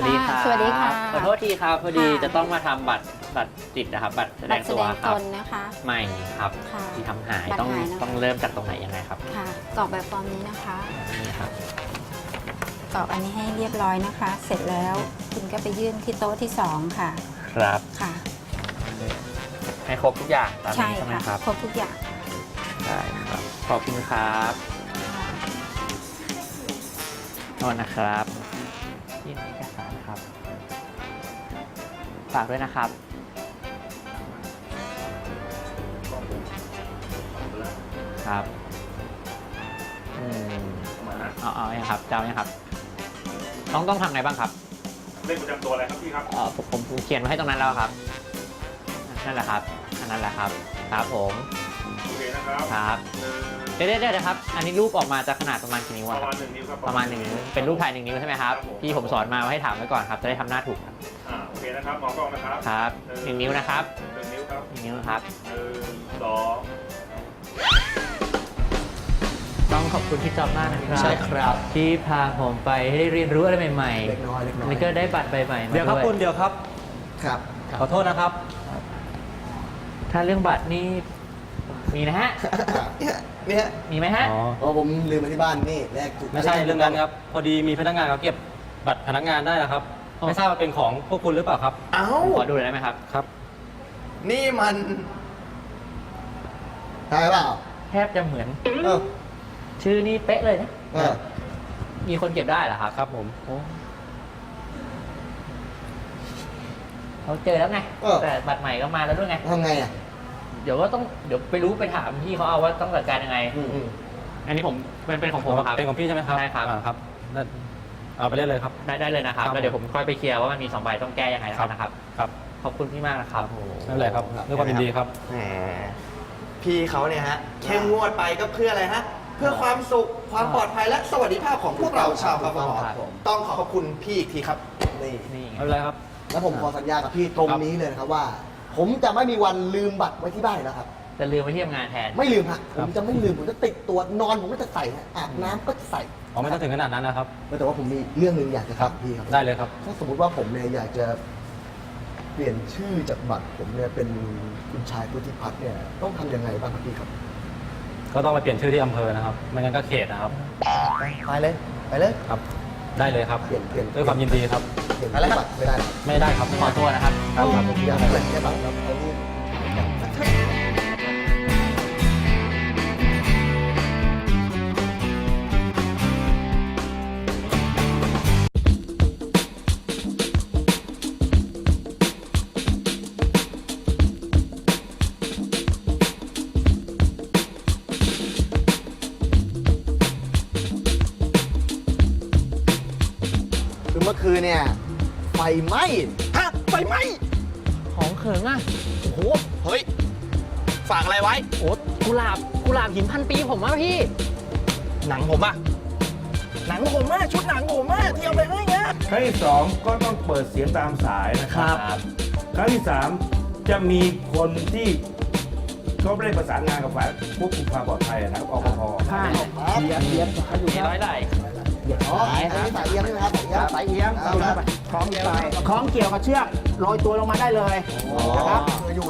สวัสดีครับสวัสดีค่ะ ขอโทษทีครับพอดีค่ะ จะต้องมาทำบัตรบัตรติดนะครับ บัตรแสดบัตงรแสตัดวงคตรับนนะคะ ใหม่ครับค่ะที่ทำหายบัตรต้องหายนะคะ ต้องเริ่มจากตรงไหนยังไงครับค่ะกรอกแบบฟอร์มนี้นะคะนี่ครับกรอกอันนี้ให้เรียบร้อยนะคะ เสร็จแล้วคุณก็ไปยื่นที่โต๊ะที่สองค่ะครับ ค่ะ ให้ครบทุกอย่างตามใช่นี้ใช่ไหมค่ะครับครบทุกอย่างได้ครับขอบคุณครับโทษนะครับยื่นเอกสารครับ ฝากด้วยนะครับ ครับอืมเอาเอายังครับเจ้ายังครับ ต้องต้องทำไงบ้างครับเลขประจำตัวอะไรครับพี่ครับ เอ่อผมผมผมเขียนไว้ให้ตรงนั้นแล้วครับ นั่นแหละครับอันนั้นแหละครับ ครับผมโอเคนะครับครับหนึ่งเดี๋ยวเดี๋ยวเดี๋ยวครับ อันนี้รูปออกมาจะขนาดประมาณกี่นิ้วปอะระคมารับณหนึ่งนิ้วครับประมาณหนึ่งนิ้วเป็นรูปถ่ายหนึ่งนิ้วใช่ไหมครับที่ผมสอนมาว่าให้ถามไว้ก่อนครับจะได้ทำหน้าถูกครับ อ่าโอเค นะครับมองกล้องนะครับครับหนึ่งนิ้วนะครับหนึ่งนิ้วครับหนึ่งนิ้วนะครับหนึ่งสองต้องขอบคุณพี่จอมมากนะครับใช่ครับ ที่พาผมไปให้ได้เรียนรู้อะไรใหม่เล็กน้อยเล็กน้อยนี่ก็ได้บัตรใบใหม่มาเดี๋ยวครับด้คุณเดี๋ยวครับ ครับ ขอโทษนะครับ ถ้าเรื่องบัตรนี่มีนะฮะ เนี่ยเนี่ยมีไหมฮะ อ๋อเพราะผมลืมมาที่บ้านนี่แรกถูกไม่ใช่เรื่องนั้นครับ พอดีมีพนักงานเขาเก็บบัตรพนักงานได้แล้วครับอ๋อ ไม่ทราบว่าเป็นของพวกคุณหรือเปล่าครับ เอ้า ขอดูหน่อยได้ไหมครับ ครับ นี่มันใช่เปล่าแทบจะเหมือน เออชื่อนี่เป๊ะเลยนะ เออมีคนเก็บได้เหรอครับครับผมโอ้เขาเจอแล้วไงเออแต่บัตรใหม่ก็มาแล้วด้วยไง ทำไงอะเดี๋ยวก็ต้อง เดี๋ยวไปรู้ไปถามพี่เขาเอาว่าต้องจัดการยังไง อืมอืมอันนี้ผมเป็นเป็นของผมอะครับเป็นของพี่ใช่ไหมครับใช่ครับ อ่าครับนั่น เอาไปเล่นเลยครับ ได้ได้เลยนะครับครับแล้วเดี๋ยวผมค่อยไปเคลียร์ว่ามันมีสองใบต้องแก้ยังไงแล้วกันนะครับครับ ขอบคุณพี่มากนะครับโอ้โหไม่เป็นไรครับด้วยความยินดีครับ แหมพี่เขาเนี่ยฮะเข้มงวดไปก็เพื่ออะไรฮะ เพื่อความสุขความปลอดภัยและสวัสดิภาพของพวกเราชาวกฟผต้องขอขอบคุณพี่อีกทีครับ นี่นี่ไง ไม่เป็นไรครับ แล้วผมขอสัญญากับพี่ตรงนี้เลยนะครับว่า ผมจะไม่มีวันลืมบัตรไว้ที่บ้านอีกแล้วครับ จะลืมไว้ที่ทำงานแทน ไม่ลืมฮะคผรับมจะไม่ลืมผมจะติดตัวนอนผมก็จะใส่ฮะอาบน้ำก็จะใส่ อ๋อไม่ต้องถึงขนาดนั้นนะครับ แต่ว่าผมมีเรื่องหนึ่งอยากจะถามพี่ครับได้เลยครับ ถ้าสมมติว่าผมเนี่ยอยากจะเปลี่ยนชื่อจากบัตรผมเนี่ยเป็นคุณชายพุทธิพัฒน์เนี่ยต้องทำยังไงบ้างครับพี่ครับ ก็ต้องไปเปลี่ยนชื่อที่อำเภอนะครับ ไม่งั้นก็เขตนะครับ ไปเลย ไปเลย ครับ ได้เลยครับ เปลี่ยนเปลี่ยน ด้วยความยินดีครับ เปลี่ยนบัตรไม่ได้ครับไม่ได้ครับขอตัวนะครับ ครับผมอยากเปลี่ยนแค่บัตรแล้วเอารูป มื่อคืนเนี่ยไฟไหม้ฮะไฟไหม้ของเขิงอะโอ้โหเฮ้ย ฝากอะไรไว้ โอ้กุหลาบกุหลาบหินพันปีผมว่าพี่ หนังผมอะหนังผมอะชุดหนังผมอะที่เอาไปให้ไงครั้งที่สองก็ต้องเปิดเสียงตามสายนะครับ ครั้งที่สามจะมีคนที่เขาไม่ได้ประสานงานกับฝ่ายควบคุมความปลอดภัยนะครับอปภเอียงเอียงขาอยู่มีครับร้อยไหล อ๋อสายสายเอียงใช่ไหมครับสายเอียงสายเอียงเอาครับคล้องไปคล้องเกี่ยวกับเชือกโรยตัวลงมาได้เลยนะครับอยู่